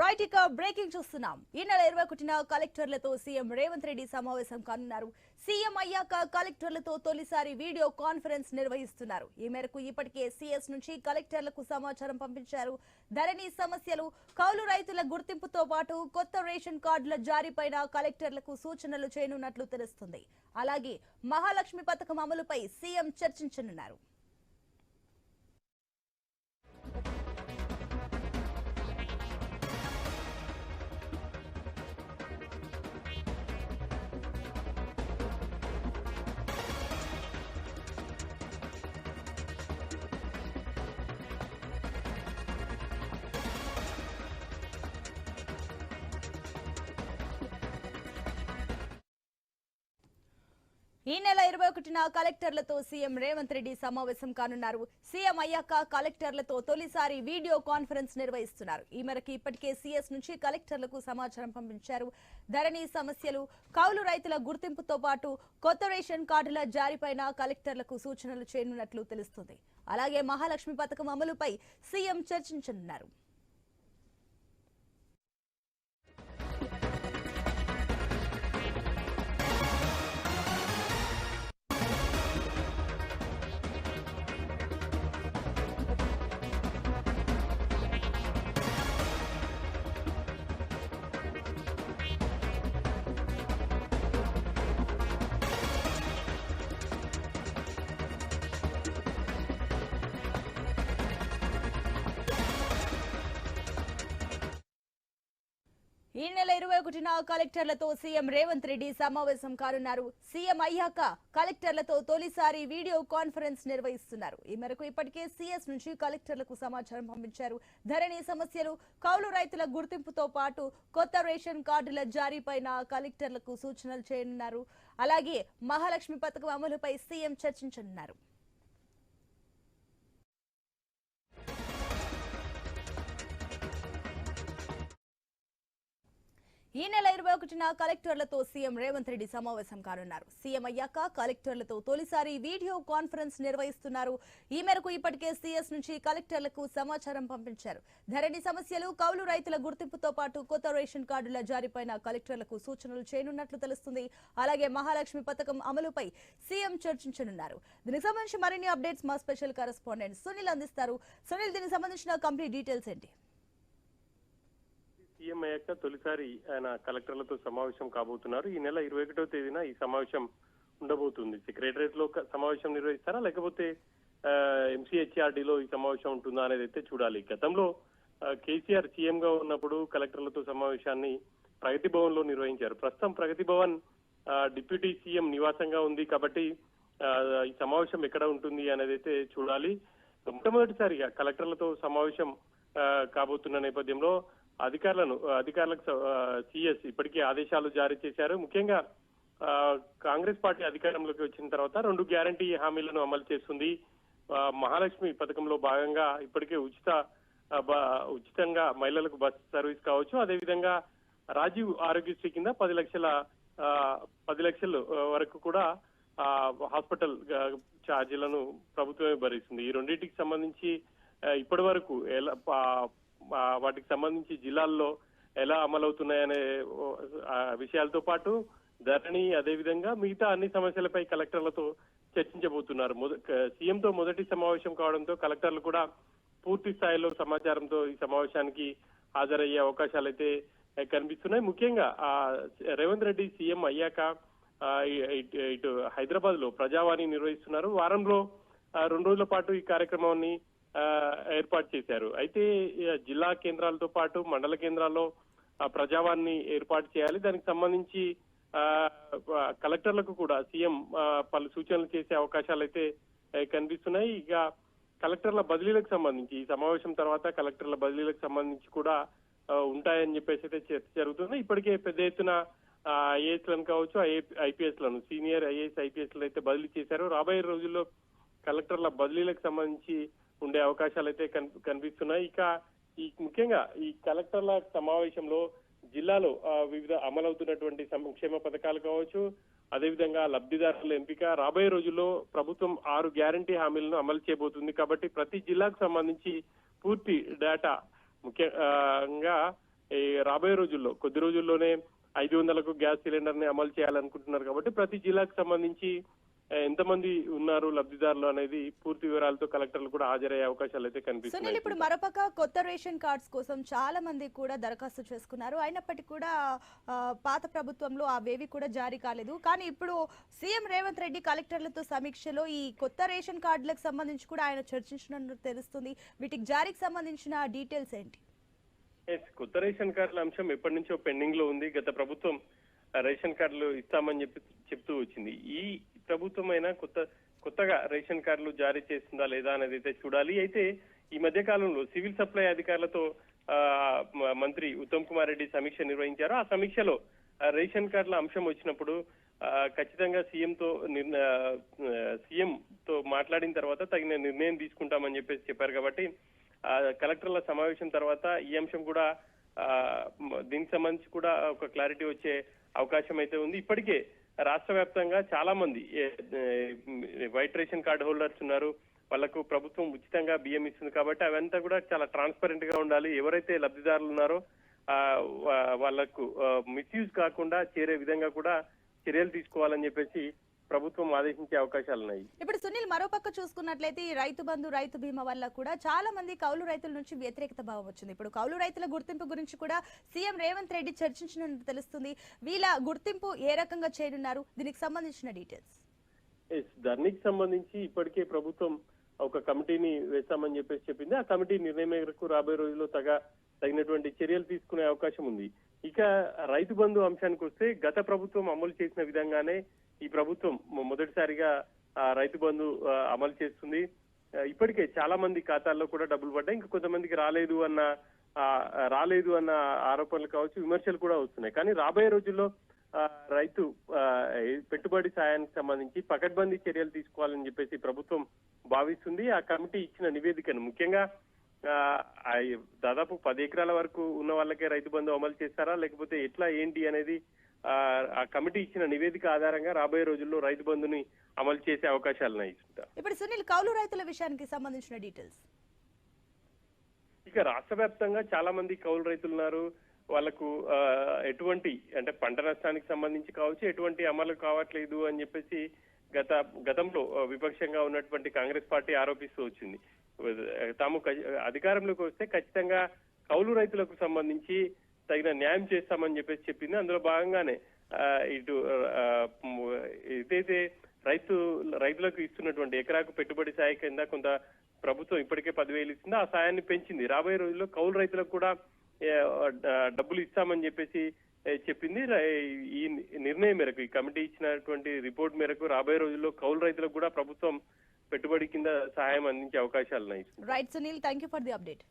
Right ఇక breaking చూస్తున్నాం. ఈ నెల ఇరవై ఒకటిన కలెక్టర్లతో సీఎం రేవంత్ రెడ్డి సమావేశం కానున్నారు. సీఎం అయ్యాక కలెక్టర్లతో తొలిసారి వీడియో కాన్ఫరెన్స్ నిర్వహిస్తున్నారు. ఈ మేరకు ఇప్పటికే సీఎస్ నుంచి కలెక్టర్లకు సమాచారం పంపించారు. ధరణి సమస్యలు కౌలు రైతుల గుర్తింపుతో పాటు కొత్త రేషన్ కార్డుల జారీపైన కలెక్టర్లకు సూచనలు చేయనున్నట్లు తెలుస్తుంది. అలాగే మహాలక్ష్మి పథకం అమలుపై సీఎం చర్చించనున్నారు. ఈ నెల ఇరవై ఒకటిన కలెక్టర్లతో సీఎం రేవంత్ రెడ్డి సమావేశం కానున్నారు. సీఎం అయ్యాక కలెక్టర్లతో తొలిసారి వీడియో కాన్ఫరెన్స్ నిర్వహిస్తున్నారు. ఈ మేరకు ఇప్పటికే సీఎస్ నుంచి కలెక్టర్లకు సమాచారం పంపించారు. ధరణి సమస్యలు కౌలు రైతుల గుర్తింపుతో పాటు కొత్త రేషన్ కార్డుల జారీపైన కలెక్టర్లకు సూచనలు చేయనున్నట్లు తెలుస్తుంది. అలాగే మహాలక్ష్మి పథకం అమలుపై సీఎం చర్చించనున్నారు. ఈ నెల ఇరవై ఒకటిన కలెక్టర్లతో సీఎం రేవంత్ రెడ్డి సమావేశం కానున్నారు. సీఎం అయ్యాక కలెక్టర్లతో తొలిసారి వీడియో కాన్ఫరెన్స్ నిర్వహిస్తున్నారు. ఈ మేరకు ఇప్పటికే సీఎస్ నుంచి కలెక్టర్లకు సమాచారం పంపించారు. ధరణి సమస్యలు కౌలు రైతుల గుర్తింపుతో పాటు కొత్త రేషన్ కార్డుల జారీపైన కలెక్టర్లకు సూచనలు చేయనున్నారు. అలాగే మహాలక్ష్మి పథకం అమలుపై సీఎం చర్చించనున్నారు. ఈ నెల ఇరవై ఒకటిన కలెక్టర్లతో సీఎం రేవంత్ రెడ్డి సమావేశం కానున్నారు. సీఎం అయ్యాక కలెక్టర్లతో తొలిసారి వీడియో కాన్ఫరెన్స్ నిర్వహిస్తున్నారు. ఈ మేరకు ఇప్పటికే సీఎస్ నుంచి కలెక్టర్లకు సమాచారం పంపించారు. ధరణి సమస్యలు కౌలు రైతుల గుర్తింపుతో పాటు కొత్త రేషన్ కార్డుల జారీపైన కలెక్టర్లకు సూచనలు చేయనున్నట్లు తెలుస్తుంది. అలాగే మహాలక్ష్మి పథకం అమలుపై సీఎం చర్చించనున్నారు. దీనికి సంబంధించి మరిన్ని అప్డేట్స్ మా స్పెషల్ కరెస్పాండెంట్ సునీల్ అందిస్తారు. సునీల్ దీనికి సంబంధించిన కంప్లీట్ డీటెయిల్స్ ఏంటి? సీఎం అయ్యాక తొలిసారి ఆయన కలెక్టర్లతో సమావేశం కాబోతున్నారు. ఈ నెల ఇరవై ఒకటో తేదీన ఈ సమావేశం ఉండబోతుంది. సెక్రటరియట్లో సమావేశం నిర్వహిస్తారా? లేకపోతే ఎంసీహెచ్ఆర్డీలో ఈ సమావేశం ఉంటుందా అనేది అయితే చూడాలి. గతంలో కేసీఆర్ సీఎం గా ఉన్నప్పుడు కలెక్టర్లతో సమావేశాన్ని ప్రగతి భవన్లో నిర్వహించారు. ప్రస్తుతం ప్రగతి భవన్ డిప్యూటీ సీఎం నివాసంగా ఉంది కాబట్టి ఈ సమావేశం ఎక్కడ ఉంటుంది అనేది అయితే చూడాలి. మొట్టమొదటిసారిగా కలెక్టర్లతో సమావేశం కాబోతున్న నేపథ్యంలో అధికారులను అధికారులకు సిఎస్ ఇప్పటికే ఆదేశాలు జారీ చేశారు. ముఖ్యంగా ఆ, కాంగ్రెస్ పార్టీ అధికారంలోకి వచ్చిన తర్వాత రెండు గ్యారంటీ హామీలను అమలు చేస్తుంది. మహాలక్ష్మి పథకంలో భాగంగా ఇప్పటికే ఉచిత ఉచితంగా మహిళలకు బస్ సర్వీస్ కావచ్చు. అదేవిధంగా రాజీవ్ ఆరోగ్యశ్రీ కింద పది లక్షల ఆ, పది లక్షల వరకు కూడా ఆ, హాస్పిటల్ ఛార్జీలను ప్రభుత్వమే భరిస్తుంది. ఈ రెండింటికి సంబంధించి ఇప్పటి వరకు ఎలా పా- వాటికి సంబంధించి జిల్లాల్లో ఎలా అమలవుతున్నాయనే విషయాలతో పాటు ధరణి అదేవిధంగా మిగతా అన్ని సమస్యలపై కలెక్టర్లతో చర్చించబోతున్నారు. మొద- సీఎంతో మొదటి సమావేశం కావడంతో కలెక్టర్లు కూడా పూర్తి స్థాయిలో సమాచారంతో ఈ సమావేశానికి హాజరయ్యే అవకాశాలు అయితే కనిపిస్తున్నాయి. ముఖ్యంగా ఆ రేవంత్ రెడ్డి సీఎం అయ్యాక ఇటు ఇటు హైదరాబాద్లో ప్రజావాణి నిర్వహిస్తున్నారు. వారంలో రెండు రోజుల పాటు ఈ కార్యక్రమాన్ని ఏర్పాటు చేశారు. అయితే జిల్లా కేంద్రాలతో పాటు మండల కేంద్రాల్లో ప్రజావాణి ఏర్పాటు చేయాలి. దానికి సంబంధించి కలెక్టర్లకు కూడా సీఎం పలు సూచనలు చేసే అవకాశాలు అయితే కనిపిస్తున్నాయి. ఇక కలెక్టర్ల బదిలీలకు సంబంధించి ఈ సమావేశం తర్వాత కలెక్టర్ల బదిలీలకు సంబంధించి కూడా ఉంటాయని చెప్పేసి అయితే చర్చ జరుగుతుంది. ఇప్పటికే పెద్ద ఎత్తున ఐఏఎస్లను కావచ్చు ఐపీఎస్లను సీనియర్ ఐఏఎస్ ఐపీఎస్లను అయితే బదిలీ చేశారు. రాబోయే రోజుల్లో కలెక్టర్ల బదిలీలకు సంబంధించి ఉండే అవకాశాలు అయితే కన్- కనిపిస్తున్నాయి. ఇక ఈ ముఖ్యంగా ఈ కలెక్టర్ల సమావేశంలో జిల్లాలో వివిధ అమలవుతున్నటువంటి సంక్షేమ పథకాలు కావచ్చు అదేవిధంగా లబ్ధిదారుల ఎంపిక రాబోయే రోజుల్లో ప్రభుత్వం ఆరు గ్యారంటీ హామీలను అమలు చేయబోతుంది. కాబట్టి ప్రతి జిల్లాకు సంబంధించి పూర్తి డేటా ముఖ్యంగా ఈ రాబోయే రోజుల్లో కొద్ది రోజుల్లోనే ఐదు వందలకు గ్యాస్ సిలిండర్ని అమలు చేయాలనుకుంటున్నారు. కాబట్టి ప్రతి జిల్లాకు సంబంధించి ఎంతమంది ఉన్నారు లబ్ధిదారులు అనేది పూర్తి వివరాలతో కలెక్టర్లు కూడా హాజరయ్యే అవకాశాలు అయితే కనిపిస్తున్నాయి. ఇప్పుడు మరోపక్క కొత్త రేషన్ కార్డ్స్ కోసం చాలా మంది కూడా దరఖాస్తు చేసుకున్నారు. అయినప్పటికీ కూడా పాత ప్రభుత్వంలో అవేవి కూడా జారీ కాలేదు. కానీ ఇప్పుడు సీఎం రేవంత్ రెడ్డి కలెక్టర్లతో సమీక్షలో ఈ కొత్త రేషన్ కార్డులకు సంబంధించి కూడా ఆయన చర్చించినట్టు తెలుస్తుంది. వీటికి జారీకి సంబంధించిన డీటెయిల్స్ ఏంటి? కొత్త రేషన్ కార్డుల అంశం ఎప్పటి నుంచో పెండింగ్లో ఉంది. గత ప్రభుత్వం రేషన్ కార్డులు ఇస్తామని చెప్పి చెప్తూ వచ్చింది. ఈ ప్రభుత్వం కొత్త కొత్తగా రేషన్ కార్డులు జారీ చేస్తుందా లేదా అనేది అయితే చూడాలి. అయితే ఈ మధ్య కాలంలో సివిల్ సప్లై అధికారులతో ఆ, మంత్రి ఉత్తమ్ కుమార్ రెడ్డి సమీక్ష నిర్వహించారు. ఆ సమీక్షలో రేషన్ కార్డుల అంశం వచ్చినప్పుడు ఖచ్చితంగా సీఎంతో నిర్ణ- సీఎం తో మాట్లాడిన తర్వాత తగిన నిర్ణయం తీసుకుంటామని చెప్పేసి చెప్పారు కాబట్టి ఆ, కలెక్టర్ల సమావేశం తర్వాత ఈ అంశం కూడా దీనికి సంబంధించి కూడా ఒక క్లారిటీ వచ్చే అవకాశం అయితే ఉంది. ఇప్పటికే రాష్ట్ర వ్యాప్తంగా చాలా మంది వైట్ రేషన్ కార్డు హోల్డర్స్ ఉన్నారు వాళ్ళకు ప్రభుత్వం ఉచితంగా బియ్యం ఇస్తుంది కాబట్టి అవంతా కూడా చాలా ట్రాన్స్పరెంట్గా ఉండాలి. ఎవరైతే లబ్ధిదారులు ఉన్నారో వాళ్ళకు మిస్యూజ్ కాకుండా చేరే విధంగా కూడా చర్యలు తీసుకోవాలని చెప్పేసి ప్రభుత్వం ఆదేశించే అవకాశాలు ఉన్నాయి. ఇప్పుడు సునీల్ మరోపక్క చూసుకున్నట్లయితే ఈ రైతు బంధు రైతు బీమా వల్ల కూడా చాలా మంది కౌలు రైతుల నుంచి వ్యతిరేకత భావం వచ్చింది. ఇప్పుడు కౌలు రైతుల గుర్తింపు గురించి కూడా సీఎం రేవంత్ రెడ్డి చర్చించినట్టు తెలుస్తుంది. వీళ్ళ గుర్తింపు ఏ రకంగా చేయనున్నారు దీనికి సంబంధించిన డీటెయిల్స్. ధర్నీకి సంబంధించి ఇప్పటికే ప్రభుత్వం ఒక కమిటీని వేస్తామని చెప్పేసి చెప్పింది. ఆ కమిటీ నిర్ణయం మేరకు రాబోయే రోజుల్లో తగ తగినటువంటి చర్యలు తీసుకునే అవకాశం ఉంది. ఇక రైతు బంధు అంశానికి వస్తే గత ప్రభుత్వం అమలు చేసిన విధంగానే ఈ ప్రభుత్వం మొదటిసారిగా ఆ, రైతు బంధు అమలు చేస్తుంది. ఇప్పటికే చాలా మంది ఖాతాల్లో కూడా డబ్బులు పడ్డాయి. ఇంకా కొంతమందికి రాలేదు అన్న ఆ, రాలేదు అన్న ఆరోపణలు కావచ్చు విమర్శలు కూడా వస్తున్నాయి. కానీ రాబోయే రోజుల్లో ఆ, రైతు ఆ, పెట్టుబడి సాయానికి సంబంధించి పకడ్బందీ చర్యలు తీసుకోవాలని చెప్పేసి ప్రభుత్వం భావిస్తుంది. ఆ కమిటీ ఇచ్చిన నివేదికను ముఖ్యంగా దాదాపు పది ఎకరాల వరకు ఉన్న వాళ్ళకే రైతు బంధు అమలు చేస్తారా? లేకపోతే ఎట్లా ఏంటి అనేది ఆ, కమిటీ ఇచ్చిన నివేదిక ఆధారంగా రాబోయే రోజుల్లో రైతు బంధుని అమలు చేసే అవకాశాలు. ఇప్పుడు సునీల్ కౌలు రైతుల విషయానికి సంబంధించిన డీటెయిల్స్. ఇక రాష్ట్ర వ్యాప్తంగా చాలా మంది కౌలు రైతులు ఉన్నారు. వాళ్ళకు ఎటువంటి అంటే పంట నష్టానికి సంబంధించి కావచ్చు ఎటువంటి అమలు కావట్లేదు అని చెప్పేసి గత గతంలో విపక్షంగా ఉన్నటువంటి కాంగ్రెస్ పార్టీ ఆరోపిస్తూ వచ్చింది. తాము అధికారంలోకి వస్తే ఖచ్చితంగా కౌలు రైతులకు సంబంధించి తగిన న్యాయం చేస్తామని చెప్పేసి చెప్పింది. అందులో భాగంగానే ఇటు ఏదైతే రైతు రైతులకు ఇస్తున్నటువంటి ఎకరాకు పెట్టుబడి సాయ కింద కొంత ప్రభుత్వం ఇప్పటికే పదివేలు ఇచ్చింది. ఆ సాయాన్ని పెంచింది. రాబోయే రోజుల్లో కౌలు రైతులకు కూడా డబ్బులు ఇస్తామని చెప్పేసి చెప్పింది. ఈ నిర్ణయం మేరకు ఈ కమిటీ ఇచ్చినటువంటి రిపోర్ట్ మేరకు రాబోయే రోజుల్లో కౌలు రైతులకు కూడా ప్రభుత్వం పెట్టుబడి కింద సహాయం అందించే అవకాశాలు ఉన్నాయి right Sunil thank you for the update